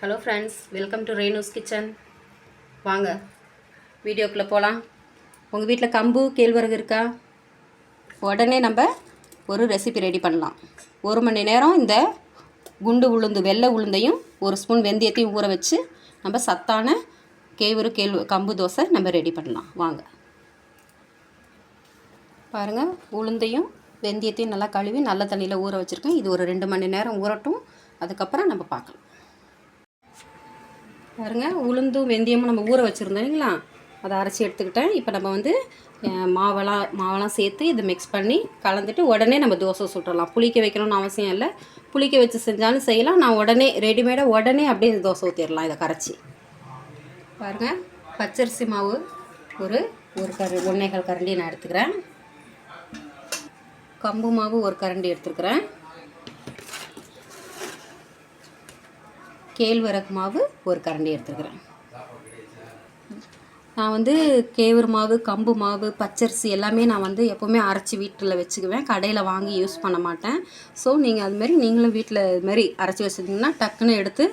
Hello friends welcome to Renu's kitchen வாங்க வீடியோக்குள்ளே போகலாம் உங்கள் வீட்டில் கம்பு கேழ்வரகு இருக்கா? உடனே நம்ம ஒரு ரெசிபி ரெடி பண்ணலாம். ஒரு மணி நேரம் இந்த குண்டு உளுந்து வெள்ளை உளுந்தையும் ஒரு ஸ்பூன் வெந்தயத்தையும் ஊற வச்சு நம்ம சத்தான கேவரு கேழ்வு கம்பு தோசை நம்ம ரெடி பண்ணலாம். வாங்க. பாருங்கள் உளுந்தையும் வெந்தயத்தையும் நல்லா கழுவி நல்ல தண்ணியில் ஊற வச்சுருக்கேன். இது ஒரு ரெண்டு மணி நேரம் ஊறட்டும். அதுக்கப்புறம் நம்ம பார்க்கலாம். பாருங்க உளுந்தும் வெந்தயமும் நம்ம ஊற வச்சுருந்தோம் இல்லைங்களா? அதை அரைச்சி எடுத்துக்கிட்டேன். இப்போ நம்ம வந்து மாவெல்லாம் மாவெல்லாம் சேர்த்து இதை மிக்ஸ் பண்ணி கலந்துட்டு உடனே நம்ம தோசை சுட்டுறலாம். புளிக்க வைக்கணும்னு அவசியம் இல்லை. புளிக்க வச்சு செஞ்சாலும் செய்யலாம். நான் உடனே ரெடிமேடாக உடனே அப்படியே தோசை ஊற்றிடலாம் இதை கரைச்சி. பாருங்கள் பச்சரிசி மாவு ஒரு ஒரு கரு ஒன்றேகால் கரண்டி நான் எடுத்துக்கிறேன். கம்பு மாவு ஒரு கரண்டி எடுத்துக்கிறேன். கேழ்வரகு மாவு ஒரு கரண்டி எடுத்துக்கிறேன் நான் வந்து கேவுரு மாவு கம்பு மாவு பச்சரிசி எல்லாமே நான் வந்து எப்போவுமே அரைச்சி வீட்டில் வச்சுக்குவேன். கடையில் வாங்கி யூஸ் பண்ண மாட்டேன். ஸோ நீங்கள் அதுமாரி நீங்களும் வீட்டில் இதுமாரி அரைச்சி வச்சுருந்தீங்கன்னா டக்குன்னு எடுத்து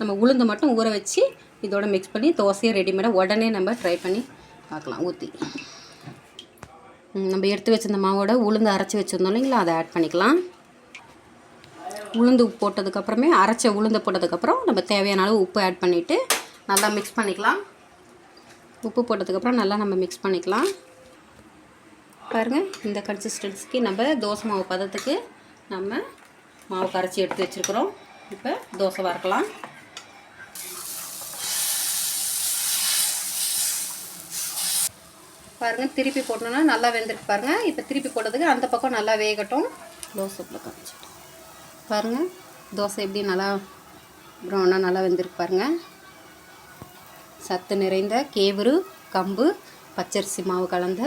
நம்ம உளுந்து மட்டும் ஊற வச்சு இதோட மிக்ஸ் பண்ணி தோசையை ரெடிமேடாக உடனே நம்ம ட்ரை பண்ணி பார்க்கலாம் ஊற்றி நம்ம எடுத்து வச்சிருந்த மாவோட உளுந்து அரைச்சி வச்சுருந்தோம் இல்லைங்களா? அதை ஆட் பண்ணிக்கலாம். உளுந்து போட்டதுக்கப்புறமே அரைச்ச உளுந்து போட்டதுக்கப்புறம் நம்ம தேவையான அளவு உப்பு ஆட் பண்ணிவிட்டு நல்லா மிக்ஸ் பண்ணிக்கலாம். உப்பு போட்டதுக்கப்புறம் நல்லா நம்ம மிக்ஸ் பண்ணிக்கலாம். பாருங்கள் இந்த கன்சிஸ்டன்சிக்கு நம்ம தோசை மாவு பதத்துக்கு நம்ம மாவு கரைச்சி எடுத்து வச்சுருக்குறோம். இப்போ தோசை வறுக்கலாம். பாருங்கள் திருப்பி போட்டோன்னா நல்லா வெந்திருக்கு பாருங்கள் இப்போ திருப்பி போட்டதுக்கு அந்த பக்கம் நல்லா வேகட்டும். தோசை பக்கம் வச்சுட்டோம் பாருங்கள் தோசை எப்படி நல்லா ப்ரௌனாக நல்லா வெந்திருக்கு பாருங்கள் சத்து நிறைந்த கேவுரு கம்பு பச்சரிசி மாவு கலந்த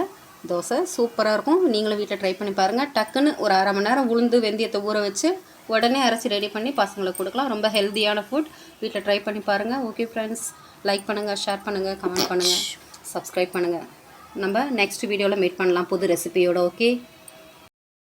தோசை. சூப்பராக இருக்கும். நீங்களும் வீட்டில் ட்ரை பண்ணி பாருங்கள் டக்குன்னு ஒரு அரை மணி நேரம் உளுந்து வெந்தயத்தை ஊற வச்சு உடனே அரைச்சி ரெடி பண்ணி பசங்களுக்கு கொடுக்கலாம். ரொம்ப ஹெல்த்தியான ஃபுட் வீட்டில் ட்ரை பண்ணி பாருங்கள் ஓகே ஃப்ரெண்ட்ஸ் லைக் பண்ணுங்கள் ஷேர் பண்ணுங்கள் கமெண்ட் பண்ணுங்கள் சப்ஸ்கிரைப் பண்ணுங்கள் நம்ம நெக்ஸ்ட் வீடியோவில் மீட் பண்ணலாம் புது ரெசிபியோட ஓகே